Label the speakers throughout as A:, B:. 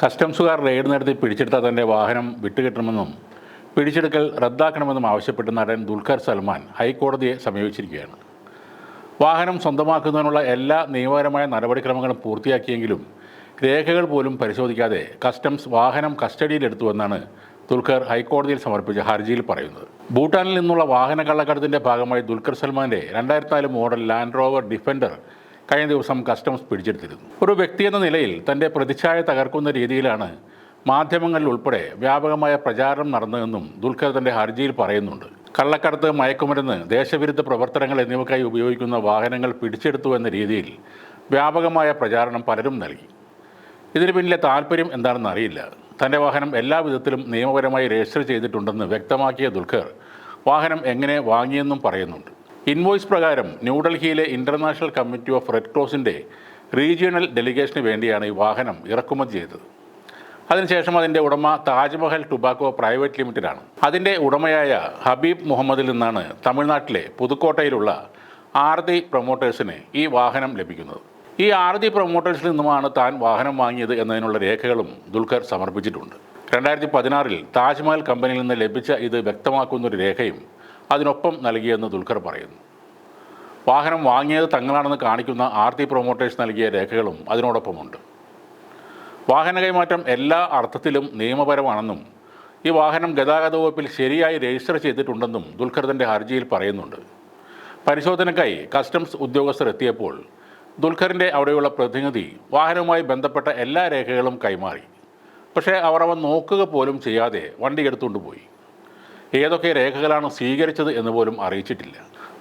A: കസ്റ്റംസുകാർ raid നടത്തി പിടിച്ചെടുത്ത തന്റെ വാഹനം വിട്ടുകിട്ടണമെന്നും പിടിച്ചെടുക്കൽ റദ്ദാക്കണമെന്നും ആവശ്യപ്പെട്ട് നടൻ ദുൽഖർ സൽമാൻ ഹൈക്കോടതിയെ സമീപിച്ചിരിക്കുകയാണ്. വാഹനം സ്വന്തമാക്കുന്നതിനുള്ള എല്ലാ നിയമപരമായ നടപടിക്രമങ്ങളും പൂർത്തിയാക്കിയെങ്കിലും രേഖകൾ പോലും പരിശോധിക്കാതെ കസ്റ്റംസ് വാഹനം കസ്റ്റഡിയിലെടുത്തുവെന്നാണ് ദുൽഖർ ഹൈക്കോടതിയിൽ സമർപ്പിച്ച ഹർജിയിൽ പറയുന്നത്. ഭൂട്ടാനിൽ നിന്നുള്ള വാഹന കള്ളക്കടത്തിന്റെ ഭാഗമായി ദുൽഖർ സൽമാന്റെ രണ്ടായിരത്തി നാല് മോഡൽ ലാൻഡ് റോവർ ഡിഫൻഡർ കഴിഞ്ഞ ദിവസം കസ്റ്റംസ് പിടിച്ചെടുത്തിരുന്നു. ഒരു വ്യക്തി എന്ന നിലയിൽ തന്റെ പ്രതിച്ഛായ തകർക്കുന്ന രീതിയിലാണ് മാധ്യമങ്ങളിൽ ഉൾപ്പെടെ വ്യാപകമായ പ്രചാരണം നടന്നതെന്നും ദുൽഖർ തന്റെ ഹർജിയിൽ പറയുന്നുണ്ട്. കള്ളക്കടത്ത് മയക്കുമരുന്ന് ദേശവിരുദ്ധ പ്രവർത്തനങ്ങൾ എന്നിവയ്ക്കായി ഉപയോഗിക്കുന്ന വാഹനങ്ങൾ പിടിച്ചെടുത്തു എന്ന രീതിയിൽ വ്യാപകമായ പ്രചാരണം പലരും നൽകി. ഇതിന് പിന്നിലെ താല്പര്യം എന്താണെന്ന് അറിയില്ല. തന്റെ വാഹനം എല്ലാ വിധത്തിലും നിയമപരമായി രജിസ്റ്റർ ചെയ്തിട്ടുണ്ടെന്ന് വ്യക്തമാക്കിയ ദുൽഖർ വാഹനം എങ്ങനെ വാങ്ങിയെന്നും പറയുന്നുണ്ട്. ഇൻവോയ്സ് പ്രകാരം ന്യൂഡൽഹിയിലെ ഇന്റർനാഷണൽ കമ്മിറ്റി ഓഫ് റെഡ് ക്രോസിന്റെ റീജിയണൽ ഡെലിഗേഷന് വേണ്ടിയാണ് ഈ വാഹനം ഇറക്കുമതി ചെയ്തത്. അതിനുശേഷം അതിന്റെ ഉടമ താജ്മഹൽ ടുബാക്കോ പ്രൈവറ്റ് ലിമിറ്റഡാണ്. അതിന്റെ ഉടമയായ ഹബീബ് മുഹമ്മദിൽ നിന്നാണ് തമിഴ്നാട്ടിലെ പുതുക്കോട്ടയിലുള്ള ആർതി പ്രൊമോട്ടേഴ്സിന് ഈ വാഹനം ലഭിക്കുന്നത്. ഈ ആർതി പ്രൊമോട്ടേഴ്സിൽ നിന്നുമാണ് താൻ വാഹനം വാങ്ങിയത് എന്നതിനുള്ള രേഖകളും ദുൽഖർ സമർപ്പിച്ചിട്ടുണ്ട്. രണ്ടായിരത്തി പതിനാറിൽ താജ്മഹൽ കമ്പനിയിൽ നിന്ന് ലഭിച്ച ഇത് വ്യക്തമാക്കുന്നൊരു രേഖയും അതിനൊപ്പം നൽകിയെന്ന് ദുൽഖർ പറയുന്നു. വാഹനം വാങ്ങിയത് തങ്ങളാണെന്ന് കാണിക്കുന്ന ആർ ടി പ്രൊമോട്ടേഴ്സ് നൽകിയ രേഖകളും അതിനോടൊപ്പമുണ്ട്. വാഹന കൈമാറ്റം എല്ലാ അർത്ഥത്തിലും നിയമപരമാണെന്നും ഈ വാഹനം ഗതാഗത വകുപ്പിൽ ശരിയായി രജിസ്റ്റർ ചെയ്തിട്ടുണ്ടെന്നും ദുൽഖർ തന്റെ ഹർജിയിൽ പറയുന്നുണ്ട്. പരിശോധനയ്ക്കായി കസ്റ്റംസ് ഉദ്യോഗസ്ഥർ എത്തിയപ്പോൾ ദുൽഖറിന്റെ അവിടെയുള്ള പ്രതിനിധി വാഹനവുമായി ബന്ധപ്പെട്ട എല്ലാ രേഖകളും കൈമാറി. പക്ഷേ അവർ അവ നോക്കുക പോലും ചെയ്യാതെ വണ്ടി എടുത്തുകൊണ്ട് പോയി. ഏതൊക്കെ രേഖകളാണ് സ്വീകരിച്ചത് എന്ന് പോലും അറിയിച്ചിട്ടില്ല.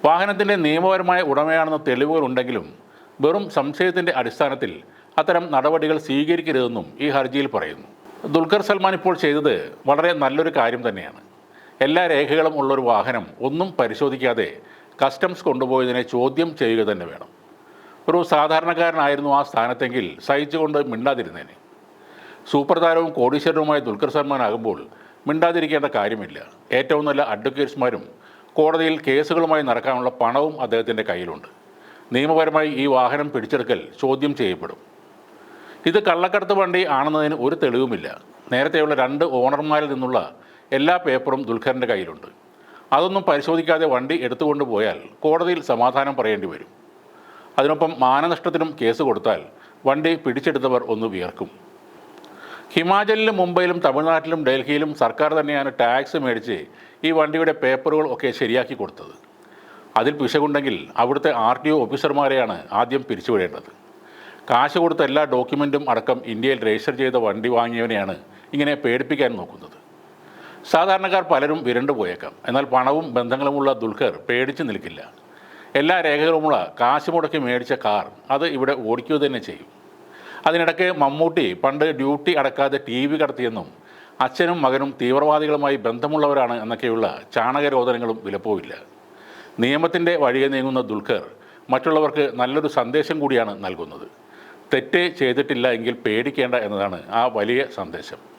A: വാഹനത്തിന്റെ നിയമപരമായ ഉടമയാണെന്ന തെളിവുകൾ ഉണ്ടെങ്കിലും വെറും സംശയത്തിന്റെ അടിസ്ഥാനത്തിൽ അത്തരം നടപടികൾ സ്വീകരിക്കരുതെന്നും ഈ ഹർജിയിൽ പറയുന്നു. ദുൽഖർ സൽമാൻ ഇപ്പോൾ ചെയ്തത് വളരെ നല്ലൊരു കാര്യം തന്നെയാണ്. എല്ലാ രേഖകളും ഉള്ളൊരു വാഹനം ഒന്നും പരിശോധിക്കാതെ കസ്റ്റംസ് കൊണ്ടുപോയതിനെ ചോദ്യം ചെയ്യുക തന്നെ വേണം. ഒരു സാധാരണക്കാരനായിരുന്നു ആ സ്ഥാനത്തെങ്കിൽ സഹിച്ചുകൊണ്ട് മിണ്ടാതിരുന്നേനെ. സൂപ്പർ താരവും കോടീശ്വരനുമായ ദുൽഖർ സൽമാൻ ആകുമ്പോൾ മിണ്ടാതിരിക്കേണ്ട കാര്യമില്ല. ഏറ്റവും നല്ല അഡ്വക്കേറ്റ്സ്മാരും കോടതിയിൽ കേസുകളുമായി നടക്കാനുള്ള പണവും അദ്ദേഹത്തിന്റെ കയ്യിലുണ്ട്. നിയമപരമായി ഈ വാഹനം പിടിച്ചെടുക്കൽ ചോദ്യം ചെയ്യപ്പെടും. ഇത് കള്ളക്കടത്ത് വണ്ടി ആണെന്നതിന് ഒരു തെളിവുമില്ല. നേരത്തെയുള്ള രണ്ട് ഓണർമാരിൽ നിന്നുള്ള എല്ലാ പേപ്പറും ദുൽഖറിന്റെ കയ്യിലുണ്ട്. അതൊന്നും പരിശോധിക്കാതെ വണ്ടി എടുത്തുകൊണ്ട് പോയാൽ കോടതിയിൽ സമാധാനം പറയേണ്ടി വരും. അതിനൊപ്പം മാനനഷ്ടത്തിനും കേസ് കൊടുത്താൽ വണ്ടി പിടിച്ചെടുത്തവർ ഒന്ന് വിയർക്കും. ഹിമാചലിലും മുംബൈയിലും തമിഴ്നാട്ടിലും ഡൽഹിയിലും സർക്കാർ തന്നെയാണ് ടാക്സ് മേടിച്ച് ഈ വണ്ടിയുടെ പേപ്പറുകൾ ഒക്കെ ശരിയാക്കി കൊടുത്തത്. അതിൽ പിശകുണ്ടെങ്കിൽ അവിടുത്തെ ആർ ടി ഒ ഓഫീസർമാരെയാണ് ആദ്യം പിരിച്ചുവിടേണ്ടത്. കാശ് കൊടുത്ത എല്ലാ ഡോക്യുമെന്റും അടക്കം ഇന്ത്യയിൽ രജിസ്റ്റർ ചെയ്ത വണ്ടി വാങ്ങിയവനെയാണ് ഇങ്ങനെ പേടിപ്പിക്കാൻ നോക്കുന്നത്. സാധാരണക്കാർ പലരും വിരണ്ടു പോയേക്കാം. എന്നാൽ പണവും ബന്ധങ്ങളുമുള്ള ദുൽഖർ പേടിച്ച് നിൽക്കില്ല. എല്ലാ രേഖകളുമുള്ള കാശ് മുടക്കി മേടിച്ച കാർ അത് ഇവിടെ ഓടിക്കുക തന്നെ ചെയ്യും. അതിനിടയ്ക്ക് മമ്മൂട്ടി പണ്ട് ഡ്യൂട്ടി അടക്കാതെ ടി വി കടത്തിയെന്നും അച്ഛനും മകനും തീവ്രവാദികളുമായി ബന്ധമുള്ളവരാണ് എന്നൊക്കെയുള്ള ചാണകരോധനങ്ങളും വിലപ്പോവില്ല. നിയമത്തിന്റെ വഴിയെ നീങ്ങുന്ന ദുൽഖർ മറ്റുള്ളവർക്ക് നല്ലൊരു സന്ദേശം കൂടിയാണ് നൽകുന്നത്. തെറ്റേ ചെയ്തിട്ടില്ല എങ്കിൽ പേടിക്കേണ്ട എന്നതാണ് ആ വലിയ സന്ദേശം.